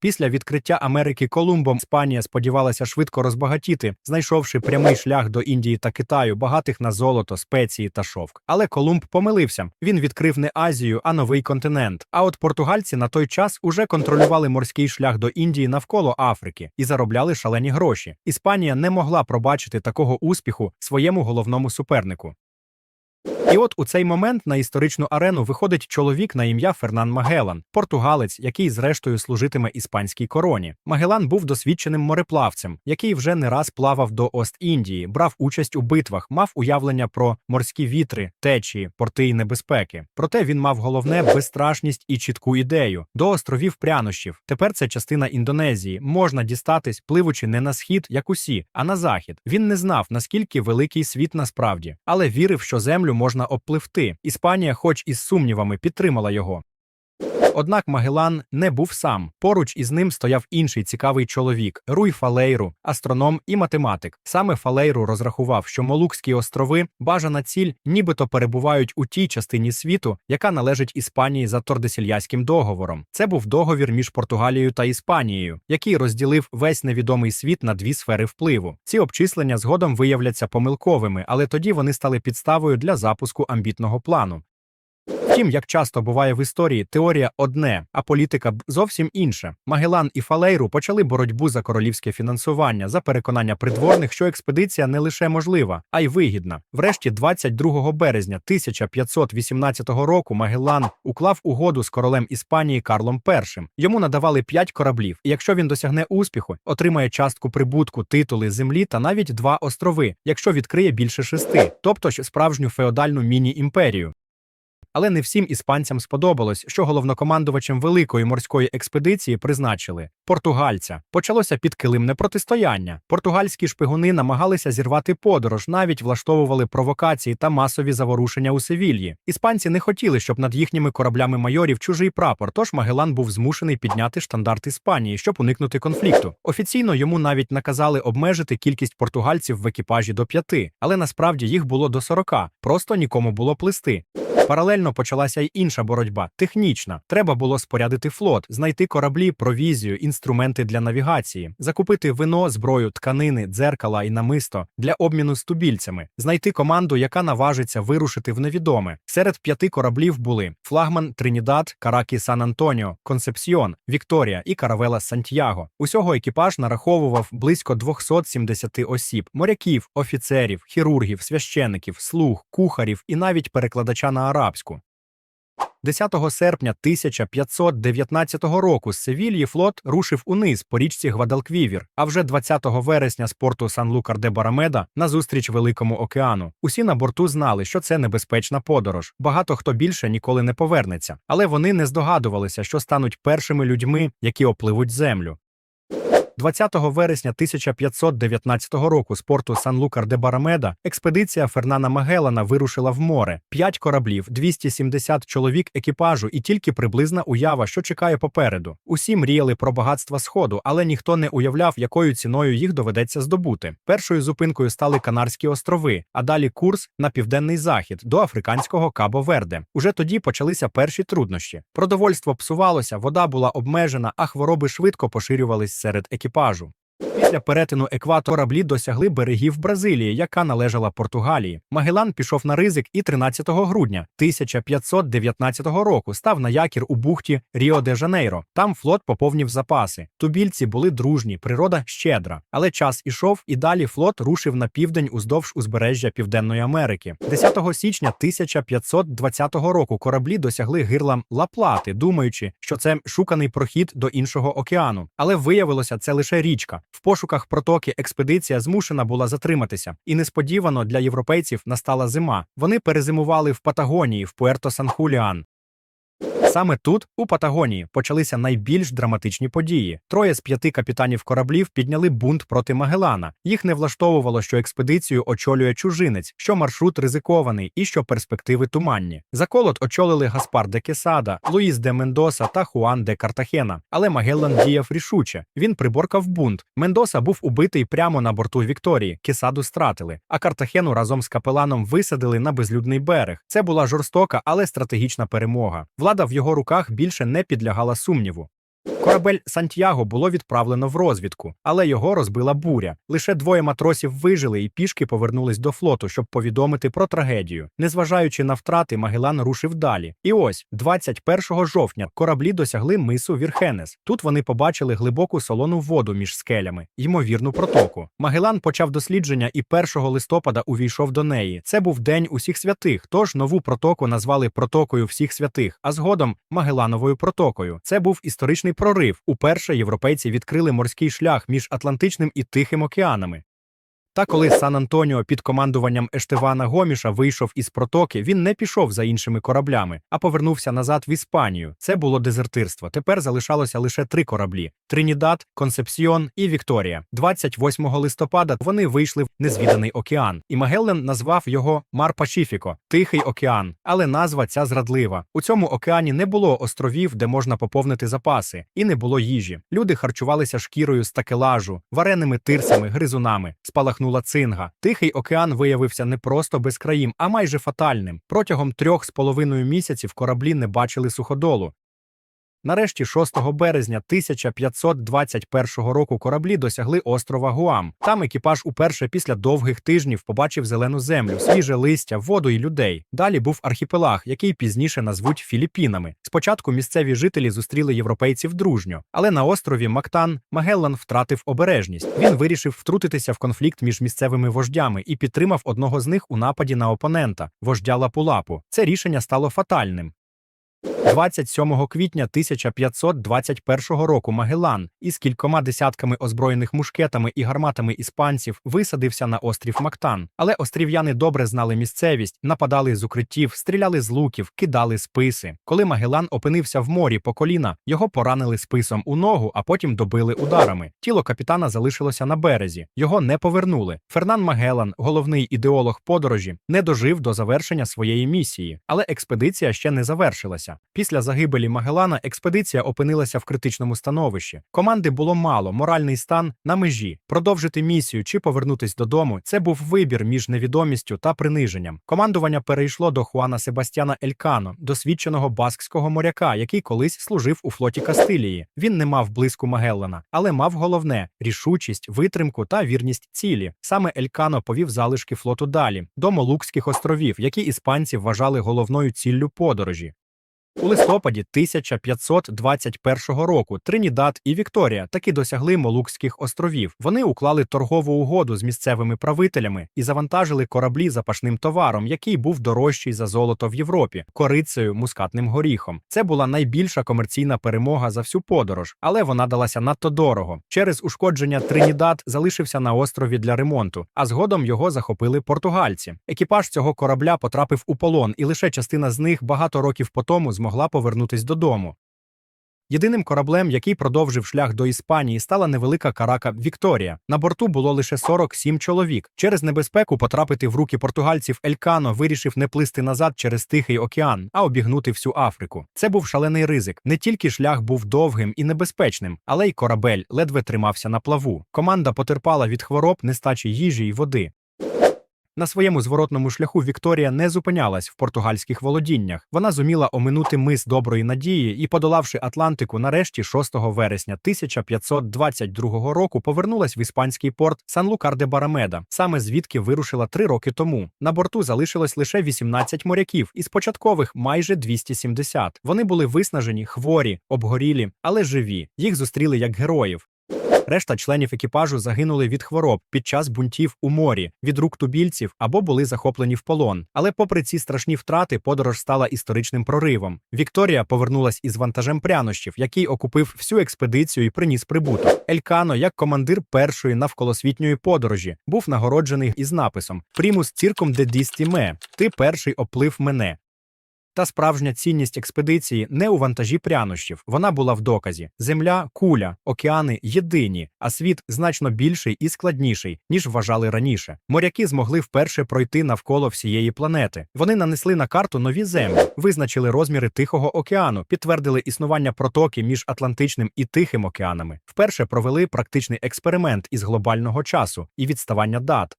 Після відкриття Америки Колумбом Іспанія сподівалася швидко розбагатіти, знайшовши прямий шлях до Індії та Китаю, багатих на золото, спеції та шовк. Але Колумб помилився. Він відкрив не Азію, а новий континент. А от португальці на той час уже контролювали морський шлях до Індії навколо Африки і заробляли шалені гроші. Іспанія не могла пробачити такого успіху своєму головному супернику. І от у цей момент на історичну арену виходить чоловік на ім'я Фернан Магелан, португалець, який зрештою служитиме іспанській короні. Магелан був досвідченим мореплавцем, який вже не раз плавав до Ост-Індії, брав участь у битвах, мав уявлення про морські вітри, течії, порти і небезпеки. Проте він мав головне безстрашність і чітку ідею до островів прянощів. Тепер це частина Індонезії. Можна дістатись, пливучи не на схід, як усі, а на захід. Він не знав, наскільки великий світ насправді, але вірив, що землю можна обпливти. Іспанія, хоч із сумнівами, підтримала його. Однак Магелан не був сам. Поруч із ним стояв інший цікавий чоловік Руй Фалейру, астроном і математик. Саме Фалейру розрахував, що Молукські острови, бажана ціль, нібито перебувають у тій частині світу, яка належить Іспанії за Тордесільяським договором. Це був договір між Португалією та Іспанією, який розділив весь невідомий світ на дві сфери впливу. Ці обчислення згодом виявляться помилковими, але тоді вони стали підставою для запуску амбітного плану. Втім, як часто буває в історії, теорія одне, а політика зовсім інша. Магелан і Фалейру почали боротьбу за королівське фінансування, за переконання придворних, що експедиція не лише можлива, а й вигідна. Врешті, 22 березня 1518 року, Магелан уклав угоду з королем Іспанії Карлом І. Йому надавали п'ять кораблів, і якщо він досягне успіху, отримає частку прибутку, титули землі та навіть два острови, якщо відкриє більше шести, тобто ж справжню феодальну міні-імперію. Але не всім іспанцям сподобалось, що головнокомандувачем великої морської експедиції призначили португальця. Почалося підкилимне протистояння. Португальські шпигуни намагалися зірвати подорож, навіть влаштовували провокації та масові заворушення у Севільї. Іспанці не хотіли, щоб над їхніми кораблями майорів чужий прапор. Тож Магелан був змушений підняти штандарт Іспанії, щоб уникнути конфлікту. Офіційно йому навіть наказали обмежити кількість португальців в екіпажі до п'яти, але насправді їх було до сорока. Просто нікому було плисти. Паралельно почалася й інша боротьба технічна. Треба було спорядити флот, знайти кораблі, провізію, інструменти для навігації, закупити вино, зброю, тканини, дзеркала і намисто для обміну з тубільцями, знайти команду, яка наважиться вирушити в невідоме. Серед п'яти кораблів були флагман Тринідад, Каракі Сан Антоніо, Консепсіон, Вікторія і Каравела Сантьяго. Усього екіпаж нараховував близько 270 осіб: моряків, офіцерів, хірургів, священиків, слуг, кухарів і навіть перекладача на арабську. 10 серпня 1519 року з Севільї флот рушив униз по річці Гвадалквівір, а вже 20 вересня з порту Сан-Лукар де Барамеда назустріч Великому океану. Усі на борту знали, що це небезпечна подорож. Багато хто більше ніколи не повернеться, але вони не здогадувалися, що стануть першими людьми, які опливуть землю. 20 вересня 1519 року з порту Сан-Лукар де Барамеда експедиція Фернана Магеллана вирушила в море. П'ять кораблів, 270 чоловік екіпажу і тільки приблизна уява, що чекає попереду. Усі мріяли про багатства сходу, але ніхто не уявляв, якою ціною їх доведеться здобути. Першою зупинкою стали Канарські острови, а далі курс на південний захід до африканського Кабо-Верде. Уже тоді почалися перші труднощі. Продовольство псувалося, вода була обмежена, а хвороби швидко поширювались серед екіпажу екіпажу. Після перетину екватора кораблі досягли берегів Бразилії, яка належала Португалії. Магелан пішов на ризик і 13 грудня 1519 року став на якір у бухті Ріо де Жанейро. Там флот поповнив запаси. Тубільці були дружні, природа щедра. Але час ішов, і далі флот рушив на південь уздовж узбережжя Південної Америки. 10 січня 1520 року кораблі досягли гирла Ла-Плати, думаючи, що це шуканий прохід до іншого океану. Але виявилося це лише річка. В пошуках протоки експедиція змушена була затриматися, і несподівано для європейців настала зима. Вони перезимували в Патагонії, в Пуерто Сан-Хуліан. Саме тут, у Патагонії, почалися найбільш драматичні події. Троє з п'яти капітанів кораблів підняли бунт проти Магелана. Їх не влаштовувало, що експедицію очолює чужинець, що маршрут ризикований і що перспективи туманні. Заколот очолили Гаспар де Кесада, Луїс де Мендоса та Хуан де Картахена. Але Магеллан діяв рішуче. Він приборкав бунт. Мендоса був убитий прямо на борту Вікторії. Кесаду стратили, а Картахену разом з капеланом висадили на безлюдний берег. Це була жорстока, але стратегічна перемога. Влада в його руках більше не підлягала сумніву. Корабель Сантьяго було відправлено в розвідку, але його розбила буря. Лише двоє матросів вижили і пішки повернулись до флоту, щоб повідомити про трагедію. Незважаючи на втрати, Магелан рушив далі. І ось, 21 жовтня, кораблі досягли мису Вірхенес. Тут вони побачили глибоку солону воду між скелями, ймовірну протоку. Магелан почав дослідження і 1 листопада увійшов до неї. Це був день усіх святих. Тож нову протоку назвали протокою всіх святих, а згодом Магелановою протокою. Це був історичний прорив. Уперше європейці відкрили морський шлях між Атлантичним і Тихим океанами. Та коли Сан Антоніо під командуванням Ештевана Гоміша вийшов із протоки, він не пішов за іншими кораблями, а повернувся назад в Іспанію. Це було дезертирство. Тепер залишалося лише три кораблі: Тринідад, Консепсіон і Вікторія. 28 листопада вони вийшли в незвіданий океан, і Магеллен назвав його Мар Пачіфіко Тихий океан. Але назва ця зрадлива. У цьому океані не було островів, де можна поповнити запаси, і не було їжі. Люди харчувалися шкірою з такелажу, вареними тирсами, гризунами. Спалахнула цинга. Тихий океан виявився не просто безкраїм, а майже фатальним. Протягом трьох з половиною місяців кораблі не бачили суходолу. Нарешті, 6 березня 1521 року кораблі досягли острова Гуам. Там екіпаж уперше після довгих тижнів побачив зелену землю, свіже листя, воду і людей. Далі був архіпелаг, який пізніше назвуть Філіппінами. Спочатку місцеві жителі зустріли європейців дружньо, але на острові Мактан Магеллан втратив обережність. Він вирішив втрутитися в конфлікт між місцевими вождями і підтримав одного з них у нападі на опонента вождя Лапулапу. Це рішення стало фатальним. 27 квітня 1521 року Магелан із кількома десятками озброєних мушкетами і гарматами іспанців висадився на острів Мактан. Але острів'яни добре знали місцевість, нападали з укриттів, стріляли з луків, кидали списи. Коли Магелан опинився в морі по коліна, його поранили списом у ногу, а потім добили ударами. Тіло капітана залишилося на березі. Його не повернули. Фернан Магелан, головний ідеолог подорожі, не дожив до завершення своєї місії, але експедиція ще не завершилася. Після загибелі Магелана експедиція опинилася в критичному становищі. Команди було мало, моральний стан на межі. Продовжити місію чи повернутись додому. Це був вибір між невідомістю та приниженням. Командування перейшло до Хуана Себастьяна Елькано, досвідченого баскського моряка, який колись служив у флоті Кастилії. Він не мав блиску Магеллана, але мав головне рішучість, витримку та вірність цілі. Саме Елькано повів залишки флоту далі до Молукських островів, які іспанці вважали головною ціллю подорожі. У листопаді 1521 року Тринідад і Вікторія таки досягли Молукських островів. Вони уклали торгову угоду з місцевими правителями і завантажили кораблі запашним товаром, який був дорожчий за золото в Європі, корицею, мускатним горіхом. Це була найбільша комерційна перемога за всю подорож, але вона далася надто дорого. Через ушкодження Тринідад залишився на острові для ремонту, а згодом його захопили португальці. Екіпаж цього корабля потрапив у полон, і лише частина з них багато років по тому змогла повернутись додому. Єдиним кораблем, який продовжив шлях до Іспанії, стала невелика карака Вікторія. На борту було лише 47 чоловік. Через небезпеку потрапити в руки португальців Елькано вирішив не плисти назад через Тихий океан, а обігнути всю Африку. Це був шалений ризик. Не тільки шлях був довгим і небезпечним, але й корабель ледве тримався на плаву. Команда потерпала від хвороб, нестачі їжі й води. На своєму зворотному шляху Вікторія не зупинялась в португальських володіннях. Вона зуміла оминути мис доброї надії і, подолавши Атлантику, нарешті 6 вересня 1522 року повернулась в іспанський порт Сан-Лукар де Барамеда, саме звідки вирушила три роки тому. На борту залишилось лише 18 моряків, із початкових майже 270. Вони були виснажені, хворі, обгорілі, але живі. Їх зустріли як героїв. Решта членів екіпажу загинули від хвороб під час бунтів у морі, від рук тубільців або були захоплені в полон. Але, попри ці страшні втрати, подорож стала історичним проривом. Вікторія повернулась із вантажем прянощів, який окупив всю експедицію і приніс прибуток. Елькано, як командир першої навколосвітньої подорожі, був нагороджений із написом Примус цірком де дісті ме. Ти перший оплив мене. Та справжня цінність експедиції не у вантажі прянощів. Вона була в доказі: земля, куля, океани єдині, а світ значно більший і складніший, ніж вважали раніше. Моряки змогли вперше пройти навколо всієї планети. Вони нанесли на карту нові землі, визначили розміри Тихого океану, підтвердили існування протоки між Атлантичним і Тихим океанами. Вперше провели практичний експеримент із глобального часу і відставання дат.